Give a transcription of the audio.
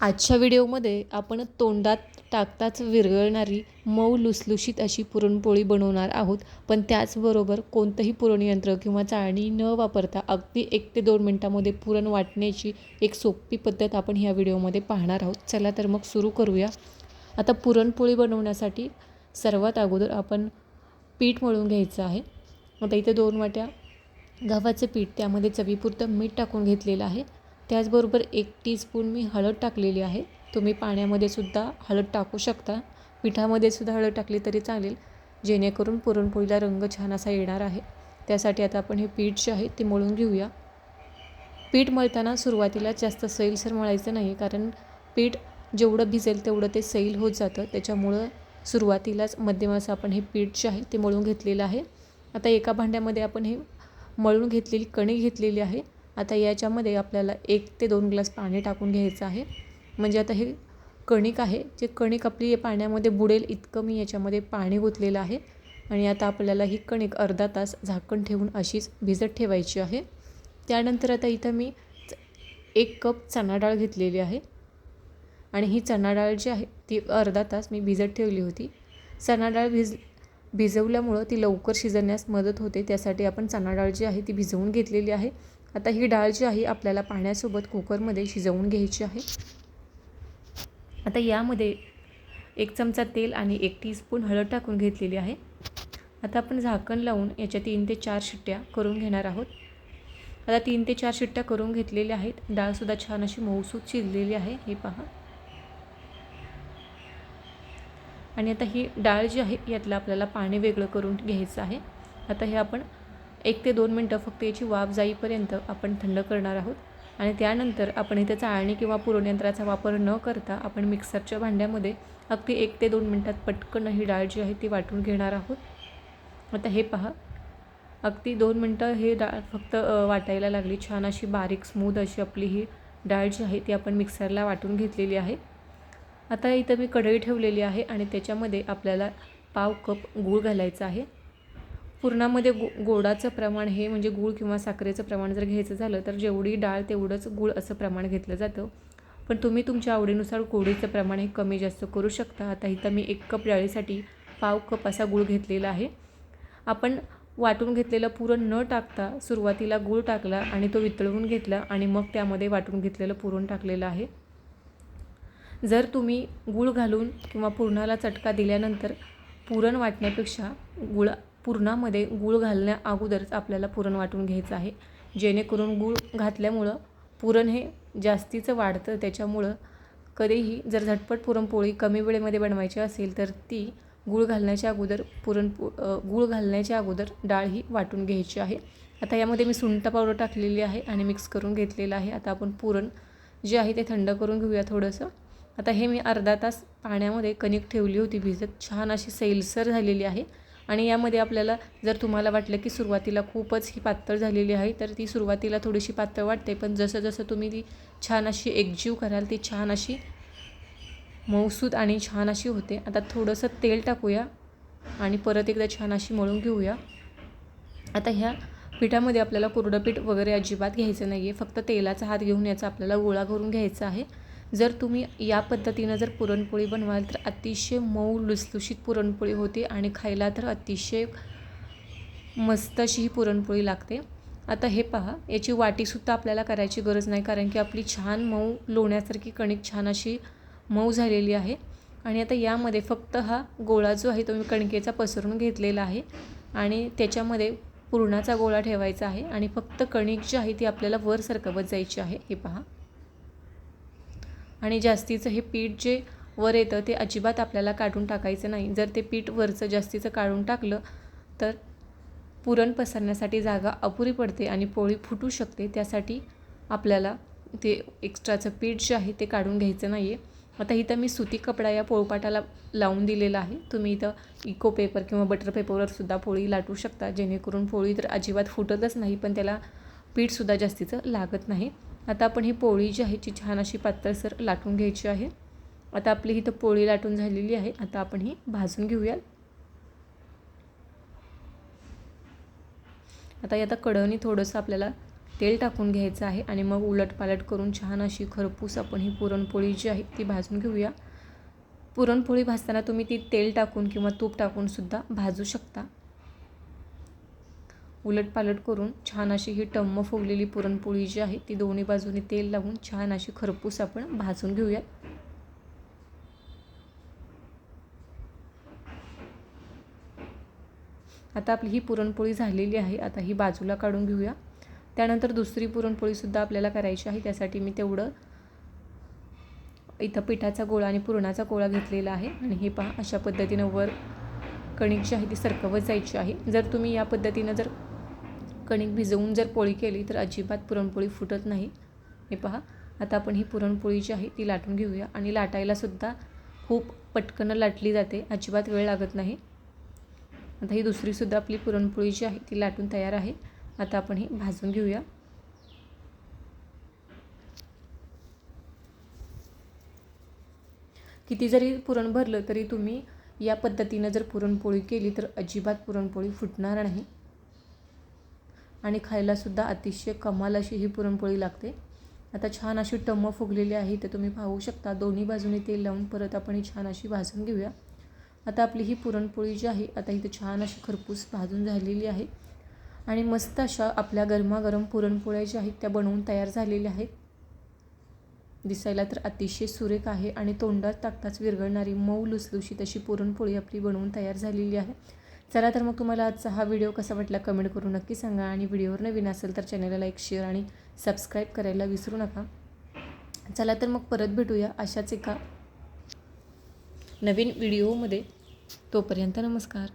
आजच्या व्हिडिओमध्ये आपण तोंडात टाकताच विरघळणारी मऊ लुसलुशीत अशी पुरणपोळी बनवणार आहोत. पण त्याचबरोबर कोणतंही पुरणयंत्र किंवा चाळणी न वापरता अगदी एक ते दोन मिनटामध्ये पुरण वाटण्याची एक सोपी पद्धत आपण ह्या व्हिडिओमध्ये पाहणार आहोत. चला तर मग सुरू करूया. आता पुरणपोळी बनवण्यासाठी सर्वात अगोदर आपण पीठ मळून घ्यायचं आहे. आता इथे दोन वाट्या गव्हाचं पीठ त्यामध्ये चवीपुरतं मीठ टाकून घेतलेलं आहे. त्याचबरोबर एक टीस्पून मी हळद टाकलेली आहे. तुम्ही पाण्यामध्ये सुद्धा हळद टाकू शकता. पिठामध्ये सुद्धा हळद टाकली तरी चालेल. जेणेकरून पुरणपोळीला रंग छान असा येणार आहे. त्यासाठी आता आपण हे पीठ जे आहे ते मळून घेऊया. पीठ मळताना सुरुवातीला जास्त सैलसर मळायचं नाही कारण पीठ जेवढं भिजेल तेवढं ते सैल होत जातं. त्याच्यामुळं सुरुवातीलाच मध्यम असं आपण हे पीठ जे आहे ते मळून घेतलेलं आहे. आता एका भांड्यामध्ये आपण हे मळून घेतलेली कणी घेतलेली आहे. आता याच्यामध्ये आपल्याला एक ते दोन ग्लास पाणी टाकून घ्यायचं आहे. म्हणजे आता हे कणिक आहे. जे कणिक आपली पाण्यामध्ये बुडेल इतकं मी याच्यामध्ये पाणी गुंतलेलं आहे. आणि आता आपल्याला ही कणिक अर्धा तास झाकण ठेवून अशीच भिजत ठेवायची आहे. त्यानंतर आता इथं मी एक कप चणा डाळ घेतलेली आहे. आणि ही चणा डाळ जी आहे ती अर्धा तास मी भिजत ठेवली होती. चणा डाळ भिज भिजवल्यामुळं ती लवकर शिजण्यास मदत होते. त्यासाठी आपण चणा डाळ जी आहे ती भिजवून घेतलेली आहे. आता ही डाळ जी आहे आपल्याला पाण्यासोबत कुकरमध्ये शिजवून घ्यायची आहे. आता यामध्ये एक चमचा तेल आणि एक टीस्पून हळद टाकून घेतलेली आहे. आता आपण झाकण लावून याच्या तीन ते चार शिट्ट्या करून घेणार आहोत. आता तीन ते चार शिट्ट्या करून घेतलेल्या आहेत. डाळसुद्धा छान अशी मऊसूत शिजलेली आहे. हे पहा. आणि आता ही डाळ जी आहे यातलं आपल्याला पाणी वेगळं करून घ्यायचं आहे. आता हे आपण एक ते दोन मिनटं फक्त याची वाफ जाईपर्यंत आपण थंड करणार आहोत. आणि त्यानंतर आपण इथे चाळणी किंवा पुरणयंत्राचा वापर न करता आपण मिक्सरच्या भांड्यामध्ये अगदी एक ते दोन मिनटात पटकन ही डाळ जी आहे ती वाटून घेणार आहोत. आता हे पहा. अगदी दोन मिनटं हे डाळ फक्त वाटायला लागली. छान अशी बारीक स्मूद अशी आपली ही डाळ जी आहे ती आपण मिक्सरला वाटून घेतलेली आहे. आता इथं मी कढई ठेवलेली आहे आणि त्याच्यामध्ये आपल्याला पाव कप गूळ घालायचा आहे. पुरणामध्ये गो गोडाचं प्रमाण हे म्हणजे गूळ किंवा साखरेचं प्रमाण जर घ्यायचं झालं तर जेवढी डाळ तेवढंच गूळ असं प्रमाण घेतलं जातं. पण तुम्ही तुमच्या आवडीनुसार गोडीचं प्रमाण हे कमी जास्त करू शकता. आता इथं मी एक कप डाळीसाठी पाव कप असा गूळ घेतलेला आहे. आपण वाटून घेतलेलं पुरण न टाकता सुरुवातीला गूळ टाकला आणि तो वितळवून घेतला आणि मग त्यामध्ये वाटून घेतलेलं पुरण टाकलेलं आहे. जर तुम्ही गूळ घालून किंवा पुरणाला चटका दिल्यानंतर पुरण वाटण्यापेक्षा गुळ पुरणामध्ये गूळ घालण्या अगोदरच आपल्याला पुरण वाटून घ्यायचं आहे. जेणेकरून गूळ घातल्यामुळं पुरण हे जास्तीचं वाढतं. त्याच्यामुळं कधीही जर झटपट पुरणपोळी कमी वेळेमध्ये बनवायची असेल तर ती गूळ घालण्याच्या अगोदर पुरणपो गूळ घालण्याच्या अगोदर डाळ ही वाटून घ्यायची आहे. आता यामध्ये मी सुंठ पावडर टाकलेली आहे आणि मिक्स करून घेतलेलं आहे. आता आपण पुरण जे आहे ते थंड करून घेऊया थोडंसं. आता हे मी अर्धा तास पाण्यामध्ये कणिक ठेवली होती भिजत छान अशी सैलसर झालेली आहे. आणि यामध्ये आपल्याला जर तुम्हाला वाटलं की सुरुवातीला खूपच ही पातळ झालेली आहे तर ती सुरुवातीला थोडीशी पातळ वाटते. पण जसं जसं तुम्ही ती छान अशी एकजीव कराल ती छान अशी मऊसूत आणि छान अशी होते. आता थोडंसं तेल टाकूया आणि परत एकदा छान अशी मळून घेऊया. आता ह्या पिठामध्ये आपल्याला कोरडं पीठ वगैरे अजिबात घ्यायचं नाही आहे फक्त तेलाचा हात घेऊन याचा आपल्याला गोळा करून घ्यायचा आहे. जर तुम्ही या पद्धतीनं जर पुरणपोळी बनवाल तर अतिशय मऊ लुसलुशीत पुरणपोळी होते आणि खायला तर अतिशय मस्त अशी ही पुरणपोळी लागते. आता हे पहा याची वाटीसुद्धा आपल्याला करायची गरज नाही कारण की आपली छान मऊ लोण्यासारखी कणिक छान अशी मऊ झालेली आहे. आणि आता यामध्ये फक्त हा गोळा जो आहे तो मी कणकेचा पसरून घेतलेला आहे आणि त्याच्यामध्ये पुरणाचा गोळा ठेवायचा आहे आणि फक्त कणिक जी आहे ती आपल्याला वर सरकवत जायची आहे. हे पहा. आणि जास्तीचं हे पीठ जे वर येतं ते अजिबात आपल्याला काढून टाकायचं नाही. जर ते पीठ वरचं जास्तीचं काढून टाकलं तर पुरण पसरण्यासाठी जागा अपुरी पडते आणि पोळी फुटू शकते. त्यासाठी आपल्याला ते एक्स्ट्राचं पीठ जे आहे ते काढून घ्यायचं नाही आहे आता इथं मी सुती कपडा या पोळपाटाला लावून दिलेला आहे. तुम्ही इथं इको पेपर किंवा बटर पेपरवर सुद्धा पोळी लाटू शकता. जेणेकरून पोळी तर अजिबात फुटतच नाही पण त्याला पीठसुद्धा जास्तीचं लागत नाही. आता आपण ही पोळी जी आहे ती छान अशी पातळसर लाटून घ्यायची आहे. आता आपली ही तर पोळी लाटून झालेली आहे. आता आपण ही भाजून घेऊया आता आता कडवणी थोडंसं आपल्याला तेल टाकून घ्यायचं आहे आणि मग उलटपालट करून छान अशी खरपूस आपण ही पुरणपोळी जी आहे ती भाजून घेऊया. पुरणपोळी भाजताना तुम्ही ती तेल टाकून किंवा तूप टाकूनसुद्धा भाजू शकता. उलटपालट करून छान अशी ही टम्म फुगलेली पुरणपोळी जी आहे ती दोन्ही बाजूने तेल लावून छान अशी खरपूस आपण भाजून घेऊया आता आपली ही पुरणपोळी झालेली आहे आता ही बाजूला काढून घेऊया. त्यानंतर दुसरी पुरणपोळीसुद्धा आपल्याला करायची आहे त्यासाठी मी तेवढं इथं पिठाचा गोळा आणि पुरणाचा गोळा घेतलेला आहे. आणि हे पहा अशा पद्धतीनं वर कणिक जी आहे ती सरकवत जायची आहे. जर तुम्ही या पद्धतीनं जर कणिक भिजवून जर पोळी केली तर अजिबात पुरणपोळी फुटत नाही. हे पहा आता आपण ही पुरणपोळी जी आहे ती लाटून घेऊया आणि लाटायलासुद्धा खूप पटकन लाटली जाते अजिबात वेळ लागत नाही. आता ही दुसरीसुद्धा आपली पुरणपोळी जी आहे ती लाटून तयार आहे. आता आपण ही भाजून घेऊया. किती जरी पुरण भरलं तरी तुम्ही या पद्धतीनं जर पुरणपोळी केली तर अजिबात पुरणपोळी फुटणार नाही. आणि खायलासुद्धा अतिशय कमाल अशी ही पुरणपोळी लागते. आता छान अशी टम्म फुगलेली आहे ते तुम्ही पाहू शकता. दोन्ही बाजूने तेल लावून परत आपण ही छान अशी भाजून घेऊया. आता आपली ही पुरणपोळी जी आहे आता इथं छान अशी खरपूस भाजून झालेली आहे. आणि मस्त अशा आपल्या गरमागरम पुरणपोळ्या ज्या आहेत त्या बनवून तयार झालेल्या आहेत. दिसायला तर अतिशय सुरेख आहे आणि तोंडात टाकताच विरघळणारी मऊ लुसलुशीत अशी पुरणपोळी आपली बनवून तयार झालेली आहे. चला तर मग तुम्हाला आजचा हा व्हिडिओ कसा वाटला कमेंट करून नक्की सांगा. आणि व्हिडिओवर नवीन असेल तर चॅनलला लाईक शेअर आणि सबस्क्राईब करायला विसरू नका. चला तर मग परत भेटूया अशाच एका नवीन व्हिडिओमध्ये. तोपर्यंत नमस्कार.